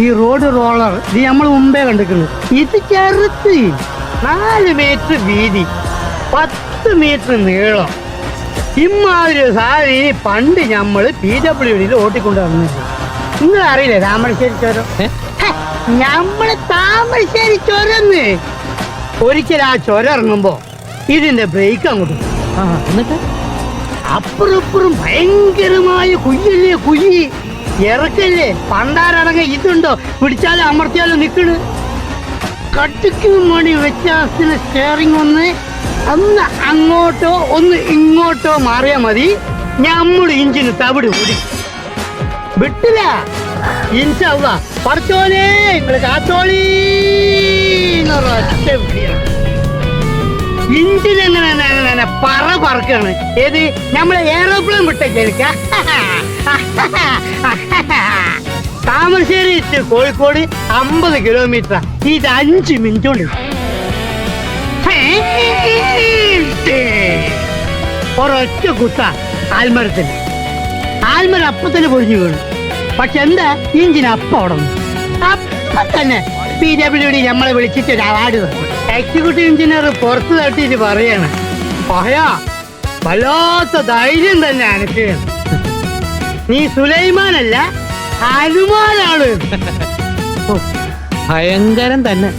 ഈ road roller ഇത് നമ്മൾ മുമ്പേ കണ്ടിരിക്കുന്നു ഇത് ചെറുത്ത് നാല് മീറ്റർ വീതി പത്ത് മീറ്റർ നീളം. ഇമാതിരി സാരി പണ്ട് നമ്മൾ പി ഡബ്ല്യു ഡിയിൽ ഓട്ടിക്കൊണ്ട് വന്നിരുന്നു. നിങ്ങൾ അറിയില്ലേ താമരശ്ശേരി ചുരം ഞമ്മൾ നമ്മൾ താമരശ്ശേരി ചുരന്ന് ഒരിക്കൽ ആ ചുരം ഇറങ്ങുമ്പോ ഇതിന്റെ ബ്രേക്ക് അങ്ങോട്ട് എന്നിട്ട്? അപ്പുറം ഇപ്പുറം ഭയങ്കരമായ കുയ്യല്ലേ കുയ്യി ഇറക്കല്ലേ? പണ്ടാരടങ്ങ ഇതുണ്ടോ? പിടിച്ചാലും അമർത്തിയാലും നിക്കണ് കട്ടിക്ക് മണി വ്യത്യാസത്തിന് സ്റ്റിയറിംഗ് ഒന്ന്. ഒന്ന് അങ്ങോട്ടോ ഒന്ന് ഇങ്ങോട്ടോ മാറിയാ മതി. നമ്മുടെ ഇഞ്ചിന് തവിട് കൂടി വിട്ടില്ല. ഇൻഷല്ല പറച്ചോലേ നിങ്ങൾ കാത്തോളീ എങ്ങനെ പറ പറക്കാണ്. ഏത്? നമ്മളെ എയറോപ്ലെയിൻ വിട്ടേക്ക താമരശ്ശേരി ടു കോഴിക്കോട് അമ്പത് കിലോമീറ്റർ ഇത് അഞ്ച് മിനിറ്റ് ഒരൊറ്റ കുത്ത ആൽമരത്തിന് ആൽമരം അപ്പൊ തന്നെ പൊഴിഞ്ഞു വീണു. പക്ഷെ എന്താ? ഇഞ്ചിന് അപ്പ ഉടന്നു അപ്പൊ തന്നെ പി ഡബ്ല്യു ഡി നമ്മളെ വിളിച്ചിട്ട് ഒരു അവാർഡ് തന്നു. എക്സിക്യൂട്ടീവ് എഞ്ചിനീയർ പുറത്ത് തട്ടിയിട്ട് പറയാണ്. പഹയാ വല്ലാത്ത ധൈര്യം തന്നെ അനക്ക് നീ സുലൈമാനല്ല ഹനുമാനാണ്. ഭയങ്കരം തന്നെ.